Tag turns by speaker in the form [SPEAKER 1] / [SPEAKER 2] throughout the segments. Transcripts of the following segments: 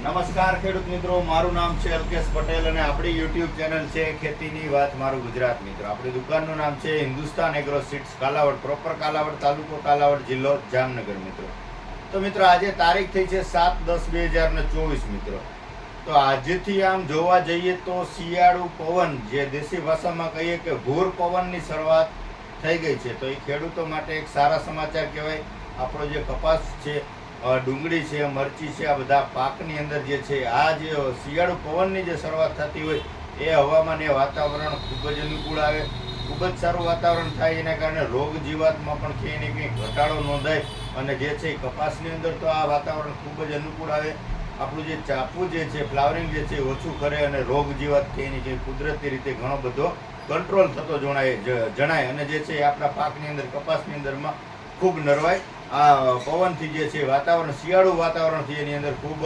[SPEAKER 1] નમસ્કાર ખેડૂત મિત્રો, મારું નામ છે અલ્કેશ પટેલ અને આપણી યુટ્યુબ ચેનલ છે ખેતીની વાત મારું ગુજરાત મિત્રો. આપણી દુકાનનું નામ છે Hindustan agro seeds Kalavad proper Kalavad તાલુકો કાલાવડ જિલ્લો જામનગર મિત્રો. તો મિત્રો, આજે તારીખ થઈ છે સાત દસ બે હજાર ચોવીસ મિત્રો. તો આજથી આમ જોવા જઈએ તો શિયાળુ પવન, જે દેશી ભાષામાં કહીએ કે ભૂર પવનની શરૂઆત થઈ ગઈ છે. તો એ ખેડૂતો માટે એક સારા સમાચાર કહેવાય. આપણો જે કપાસ છે ડુંગળી છે, મરચી છે, આ બધા પાકની અંદર જે છે, આ જે શિયાળુ પવનની જે શરૂઆત થતી હોય, એ હવામાન એ વાતાવરણ ખૂબ જ અનુકૂળ આવે. ખૂબ જ સારું વાતાવરણ થાય, એના કારણે રોગ જીવાતમાં પણ ક્યાંય ને ક્યાંય ઘટાડો નોંધાય અને જે છે કપાસની અંદર તો આ વાતાવરણ ખૂબ જ અનુકૂળ આવે. આપણું જે ચાપુ જે છે, ફ્લાવરિંગ જે છે ઓછું કરે અને રોગ જીવાત ક્યાંય ને કુદરતી રીતે ઘણો બધો કંટ્રોલ થતો જણાય જણાય. અને જે છે આપણા પાકની અંદર, કપાસની અંદરમાં ખૂબ નરવાય. આ પવનથી જે છે, વાતાવરણ, શિયાળુ વાતાવરણથી એની અંદર ખૂબ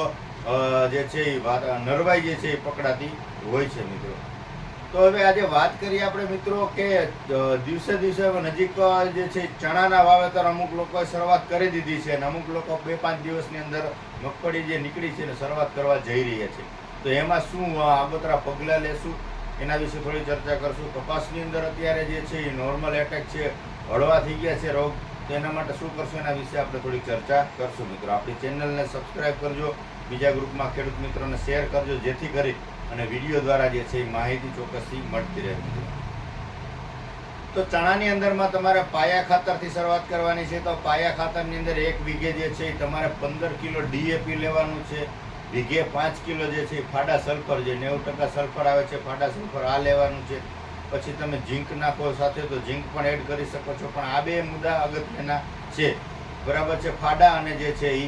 [SPEAKER 1] જે છે, એ નરવાઈ જે છે, એ પકડાતી હોય છે મિત્રો. તો હવે આજે વાત કરીએ આપણે મિત્રો કે દિવસે દિવસે નજીક જે છે, ચણાના વાવેતર અમુક લોકોએ શરૂઆત કરી દીધી છે અને અમુક લોકો બે પાંચ દિવસની અંદર મગફળી જે નીકળી છે એને શરૂઆત કરવા જઈ રહ્યા છે. તો એમાં શું આગોતરા પગલાં લેશું? એના વિશે થોડી ચર્ચા કરશું. કપાસની અંદર અત્યારે જે છે, એ નોર્મલ એટેક છે. હળવા થઈ ગયા છે રોગ. તો એના માટે શું કરશું એના વિશે આપણે થોડી ચર્ચા કરશું મિત્રો. આપણી ચેનલને સબસ્ક્રાઈબ કરજો, બીજા ગ્રુપમાં ખેડૂત મિત્રોને શેર કરજો, જેથી કરી અને વીડિયો દ્વારા જે છે એ માહિતી ચોક્કસથી મળતી રહે. તો ચણાની અંદરમાં તમારે પાયા ખાતરથી શરૂઆત કરવાની છે. તો પાયા ખાતરની અંદર એક વીઘે જે છે એ તમારે પંદર કિલો ડીએપી લેવાનું છે. વીઘે પાંચ કિલો જે છે એ ફાડા સલ્ફર જે નેવું ટકા સલ્ફર આવે છે, ફાડા સલ્ફર આ લેવાનું છે. પછી તમે ઝીંક નાખો સાથે તો ઝીંક પણ એડ કરી શકો છો. પણ આ બે મુદ્દા અગત્યના છે. બરાબર છે? ફાડા અને જે છે એ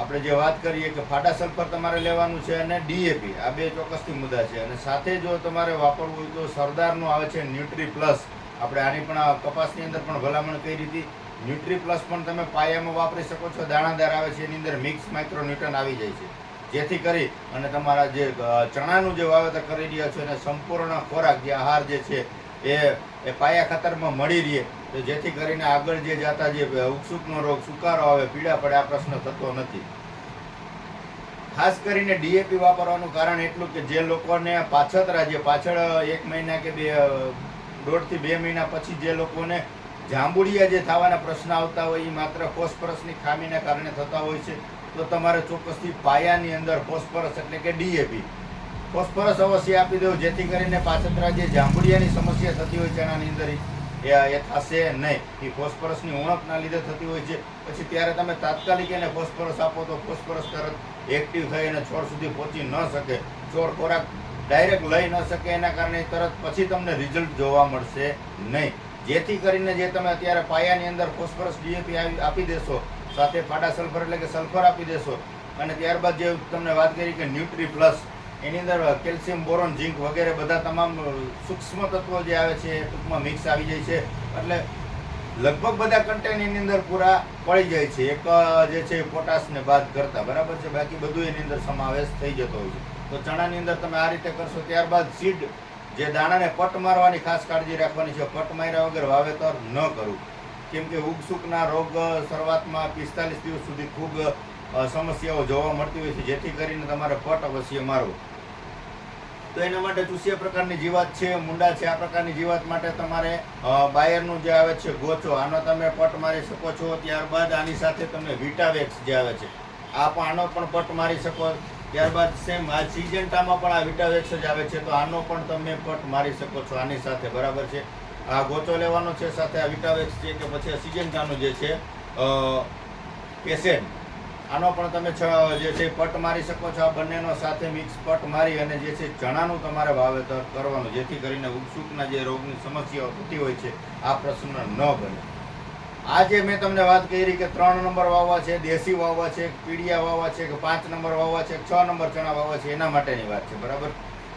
[SPEAKER 1] આપણે જે વાત કરીએ કે ફાટા સલ્ફર તમારે લેવાનું છે અને ડીએપી આ બે ચોક્કસથી મુદ્દા છે. અને સાથે જો તમારે વાપરવું હોય તો સરદારનું આવે છે ન્યુટ્રી પ્લસ. આપણે આની પણ કપાસની અંદર પણ ભલામણ કરી હતી. ન્યુટ્રી પ્લસ પણ તમે પાયામાં વાપરી શકો છો. દાણાદાર આવે છે, એની અંદર મિક્સ માઇક્રોન્યુટન આવી જાય છે. જેથી કરી અને તમારા જે ચણાનું જે વાવેતર કરી રહ્યા છો એને સંપૂર્ણ ખોરાક, જે આહાર જે છે, એ એ પાયા ખાતરમાં મળી રહે. તો જેથી કરીને આગળ જે જાતા જે ઉકસુકનો રોગ, સુકારો આવે, પીડા પડે, આ પ્રશ્ન થતો નથી. ખાસ કરીને ડીએપી વાપરવાનું કારણ એટલું કે જે લોકોને પાછતરા, જે પાછળ એક મહિના કે બે દોઢથી બે મહિના પછી જે લોકોને જાંબુડિયા જે થવાના પ્રશ્ન આવતા હોય એ માત્ર ફોસ્ફરસની ખામીના કારણે થતા હોય છે. તો તમારે ચોક્કસથી પાયાની અંદર ફોસ્ફરસ એટલે કે ડીએપી ફોસ્ફરસ અવશ્ય આપી દેવું જેથી કરીને પાછતરા જે જાંબુડિયાની સમસ્યા થતી હોય ચણાની અંદર એ થશે નહીં. એ ફોસ્ફરસની ઉણપના લીધે થતી હોય છે. પછી ત્યારે તમે તાત્કાલિક એને ફોસ્ફરસ આપો તો ફોસ્ફરસ તરત એક્ટિવ થઈ અને છોડ સુધી પહોંચી ન શકે. છોડ ખોરાક ડાયરેક્ટ લઈ ન શકે, એના કારણે તરત પછી તમને રિઝલ્ટ જોવા મળશે નહીં. જેથી કરીને જે તમે અત્યારે પાયાની અંદર ફોસ્ફરસ ડીએપી આપી દેશો સાથે ફાટા સલ્ફર એટલે કે સલ્ફર આપી દેશો. અને ત્યારબાદ જે તમને વાત કરી કે ન્યુટ્રી પ્લસ એની અંદર કેલ્શિયમ બોરોન ઝીંક વગેરે બધા તમામ સૂક્ષ્મ તત્વો જે આવે છે એ ટૂંકમાં મિક્સ આવી જાય છે. એટલે લગભગ બધા કન્ટેન એની અંદર પૂરા પડી જાય છે. એક જે છે પોટાશને બાદ કરતા. બરાબર છે? બાકી બધું એની અંદર સમાવેશ થઈ જતો હોય છે. તો ચણાની અંદર તમે આ રીતે કરશો, ત્યારબાદ સીડ જે દાણાને પટ મારવાની ખાસ કાળજી રાખવાની છે. પટ માર્યા વગર વાવેતર ન કરવું કેમ કે ઉગસુકના રોગ શરૂઆતમાં પિસ્તાલીસ દિવસ સુધી ખૂબ સમસ્યાઓ જોવા મળતી હોય છે, જેથી કરીને તમારે પટ અવશ્ય મારવો. તો એના માટે ચૂસિયા પ્રકારની જીવાત છે, મુંડા છે, આ પ્રકારની જીવાત માટે તમારે બાયરનું જે આવે છે, ગોચો, આનો તમે પટ મારી શકો છો, ત્યારબાદ આની સાથે તમે વિટાવેક્સ જે આવે છે, આ પણ આનો પણ પટ મારી શકો. ત્યારબાદ સેમ આ સિજન્ટામાં પણ આ વિટાવેક્સ જ આવે છે, તો આનો પણ તમે પટ મારી શકો છો, આની સાથે બરાબર છે. આ ગોચો લેવાનો છે, સાથે આ વિટાવેક્સ છે કે પછી આ સિજન્ટાનું જે છે પેસેન્ટ આનો પણ તમે જે છે, પટ મારી શકો છો. આ બંનેનો સાથે મિક્સ પટ મારી અને જે છે, ચણાનું તમારે વાવેતર કરવાનું, જેથી કરીને ઉત્સુકના જે રોગની સમસ્યાઓ થતી હોય છે, આ પ્રશ્ન ન બને. આ જે મેં તમને વાત કરી કે ત્રણ નંબર વાવવા છે, દેશી વાવવા છે, પીડિયા વાવવા છે, કે પાંચ નંબર વાવવા છે છ નંબર ચણા વાવવા છે, એના માટેની વાત છે, બરાબર?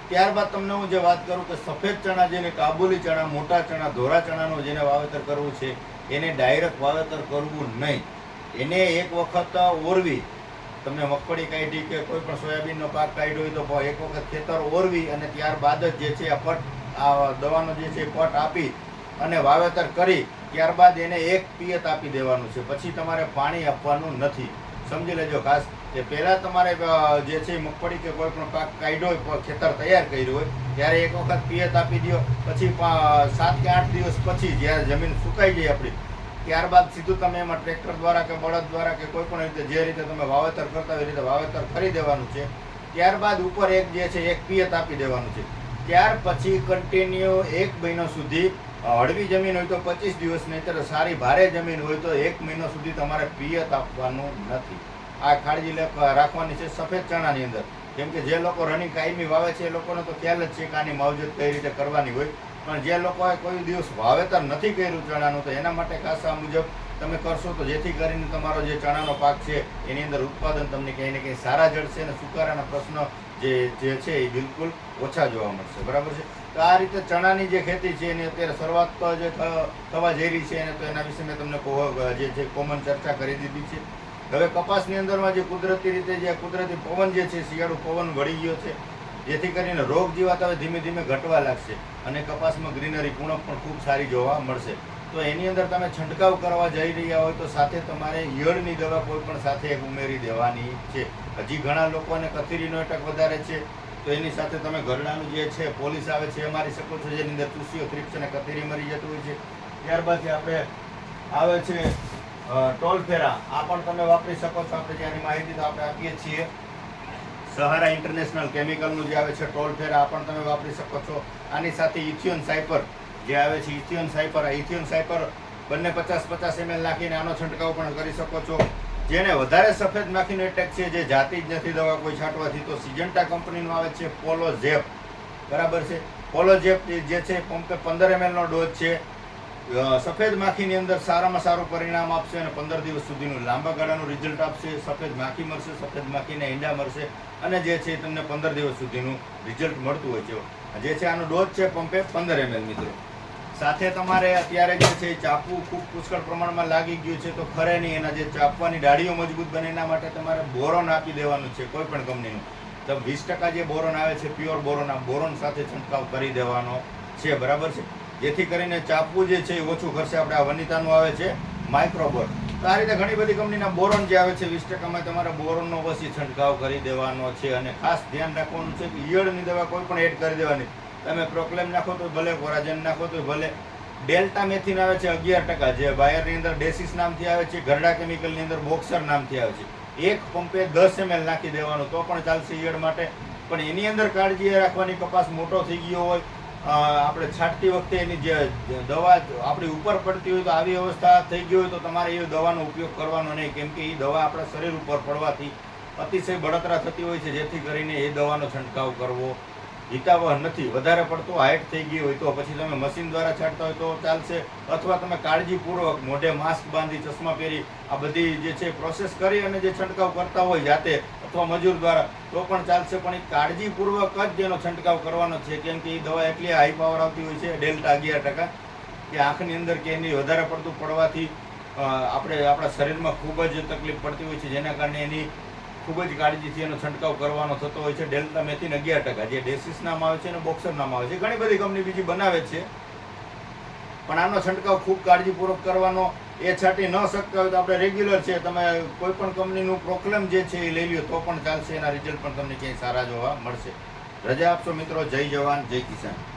[SPEAKER 1] ત્યારબાદ તમને હું જે વાત કરું કે સફેદ ચણા જેને કાબુલી ચણા, મોટા ચણા, ધોરા ચણાનું જેને વાવેતર કરવું છે, એને ડાયરેક્ટ વાવેતર કરવું નહીં. એને એક વખત ઓરવી. તમને મગફળી કાઢી કે કોઈ પણ સોયાબીનનો પાક કાઢ્યો હોય તો એક વખત ખેતર ઓરવી અને ત્યારબાદ જ જે છે આ પટ, આ દવાનો જે છે પટ આપી અને વાવેતર કરી. ત્યારબાદ એને એક પિયત આપી દેવાનું છે. પછી તમારે પાણી આપવાનું નથી. સમજી લેજો ખાસ કે પહેલાં તમારે જે છે મગફળી કે કોઈ પણ પાક કાઢ્યો હોય ખેતર તૈયાર કર્યું હોય, ત્યારે એક વખત પિયત આપી દો, પછી સાત કે આઠ દિવસ પછી જ્યારે જમીન સુકાઈ જાય આપણી, ત્યારબાદ સીધું તમે એમાં ટ્રેક્ટર દ્વારા કે બળદ દ્વારા કે કોઈ પણ રીતે જે રીતે તમે વાવેતર કરતા હોય એ રીતે વાવેતર કરી દેવાનું છે. ત્યારબાદ ઉપર એક જે છે એક પિયત આપી દેવાનું છે. ત્યાર પછી કન્ટિન્યુ એક મહિનો સુધી હળવી જમીન હોય તો પચીસ દિવસ, નહીંતર સારી ભારે જમીન હોય તો એક મહિનો સુધી તમારે પિયત આપવાનું નથી. આ કાળજી રાખવાની છે સફેદ ચણાની અંદર. કેમ કે જે લોકો રનિંગ કાયમી વાવે છે એ લોકોને તો ખ્યાલ જ છે કે આની માવજત કઈ રીતે કરવાની હોય. પણ જે લોકોએ કોઈ દિવસ વાવેતર નથી કર્યું ચણાનું, તો એના માટે ખાસ મુજબ તમે કરશો તો જેથી કરીને તમારો જે ચણાનો પાક છે, એની અંદર ઉત્પાદન તમને ક્યાંય ને ક્યાંય સારા જળશે અને સુકારાના પ્રશ્નો જે જે છે એ બિલકુલ ઓછા જોવા મળશે. બરાબર છે? તો આ રીતે ચણાની જે ખેતી છે એની અત્યારે શરૂઆત તો જે થવા જઈ રહી છે અને તો એના વિશે મેં તમને જે છે કોમન ચર્ચા કરી દીધી છે. હવે કપાસની અંદરમાં જે કુદરતી રીતે જે કુદરતી પવન જે છે, શિયાળુ પવન વળી ગયો છે, જેથી કરીને રોગ જીવાત હવે ધીમે ધીમે ઘટવા લાગશે અને કપાસમાં ગ્રીનરી પૂણપ પણ ખૂબ સારી જોવા મળશે. તો એની અંદર તમે છંટકાવ કરવા જઈ રહ્યા હોય તો સાથે તમારે ઈયળની દવા કોઈ પણ સાથે ઉમેરી દેવાની છે. હજી ઘણા લોકોને કથીરીનો એટેક વધારે છે, તો એની સાથે તમે ઘરડાનું જે છે, પોલીસ આવે છે, એ મારી શકો છો, જેની અંદર તુલસીઓ થ્રિપ્સ અને કથીરી મરી જતું હોય છે. ત્યારબાદ આપણે આવે છે ટોલફેરા આ પણ તમે વાપરી શકો છો. આપણે જેની માહિતી તો આપણે આપીએ છીએ. સહારા ઇન્ટરનેશનલ કેમિકલનું જે આવે છે ટોલફેરા આ પણ તમે વાપરી શકો છો. આની સાથે ઇથિયોન સાયપર જે આવે છે, ઇથિયોન સાયપર, આ ઇથિયોન સાયપર બંને પચાસ પચાસ એમએલ નાખીને આનો છંટકાવ પણ કરી શકો છો. જેને વધારે સફેદ માખીનો એટેક છે, જે જાતી જ નથી, દવા કોઈ છાંટવાથી, તો સિજન્ટા કંપનીનું આવે છે પોલો ઝેપ બરાબર છે? પોલો ઝેપ જે છે પંપે પંદર એમએલનો ડોઝ છે. સફેદ માખીની અંદર સારામાં સારું પરિણામ આપશે અને પંદર દિવસ સુધીનું લાંબા ગાળાનું રિઝલ્ટ આપશે. સફેદ માખી મળશે સફેદ માખીને ઈંડા મળશે અને જે છે તમને પંદર દિવસ સુધીનું રિઝલ્ટ મળતું હોય છે. જે છે, આનો ડોઝ છે પંપે પંદર એમએલ મિત્રો. સાથે તમારે અત્યારે જે છે ચાપવું ખૂબ પુષ્કળ પ્રમાણમાં લાગી ગયું છે, તો ખરે નહીં એના જે ચાપવાની ડાળીઓ મજબૂત બને એના માટે તમારે બોરોન આપી દેવાનું છે, કોઈ પણ કંપનીનું. તો વીસ ટકા જે બોરોન આવે છે, પ્યોર બોરોન, આ બોરોન સાથે છંટકાવ કરી દેવાનો છે, બરાબર છે? જેથી કરીને ચાપવું જે છે એ ઓછું કરશે આપણે આ વનિતાનું આવે છે, માઇક્રોબોર. તો આ રીતે ઘણી બધી કંપનીના બોરોન જે આવે છે, વીસ ટકામાં તમારે બોરોનનો પછી છંટકાવ કરી દેવાનો છે, અને ખાસ ધ્યાન રાખવાનું છે કે ઈયળની દવા કોઈ પણ એડ કરી દેવાની. તમે પ્રોક્લેમ નાખો તો ભલે, કોરાજન નાખો તો ભલે. ડેલ્ટા મેથિન આવે છે અગિયાર ટકા, જે બાયરની અંદર ડેસિસ નામથી આવે છે, ગરડા કેમિકલની અંદર બોક્સર નામથી આવે છે. એક પંપે દસ એમએલ નાખી દેવાનું, તો પણ ચાલશે ઈયળ માટે. પણ એની અંદર કાળજી રાખવાની, કપાસ મોટો થઈ ગયો હોય આપણે છાંટતી વખતે એની જે જે દવા આપણી ઉપર પડતી હોય તો આવી અવસ્થા થઈ ગઈ હોય તો તમારે એ દવાનો ઉપયોગ કરવાનો નહીં, કેમ કે એ દવા આપણા શરીર ઉપર પડવાથી અતિશય બળતરા થતી હોય છે, જેથી કરીને એ દવાનો છંટકાવ કરવો. હિતાવહ નથી. વધારે પડતો હાઇટ થઈ ગઈ હોય તો પછી તમે મશીન દ્વારા છાંટતા હોય તો ચાલશે. અથવા તમે કાળજીપૂર્વક મોઢે માસ્ક બાંધી, ચશ્મા પહેરી, આ બધી જે છે પ્રોસેસ કરી અને જે છંટકાવ કરતા હોય જાતે અથવા મજૂર દ્વારા, તો પણ ચાલશે. પણ એ કાળજીપૂર્વક જ જેનો છંટકાવ કરવાનો છે. કેમ કે એ દવા એટલી હાઈ પાવર આવતી હોય છે, ડેલ્ટા અગિયાર ટકા, કે આંખની અંદર કે એની વધારે પડતું પડવાથી આપણે આપણા શરીરમાં ખૂબ જ તકલીફ પડતી હોય છે. જેના કારણે એની ખૂબ જ કાળજીથી એનો છંટકાવ કરવાનો થતો હોય છે. ડેલ્ટા મેથીન અગિયાર ટકા, જે ડેસિસ નામ આવે છે અને બોક્સર નામ આવે છે. ઘણી બધી કંપની બીજી બનાવે છે. પણ આનો છંટકાવ ખૂબ કાળજીપૂર્વક કરવાનો એ છાંટી ન શકતા હોય તો આપણે રેગ્યુલર છે. તમે કોઈ પણ કંપનીનું પ્રોક્લેમ જે છે એ લઈ લ્યો, તો પણ ચાલશે. એના રિઝલ્ટ પણ તમને ક્યાંય સારા જોવા મળશે. રજા આપશો મિત્રો. જય જવાન, જય કિસાન.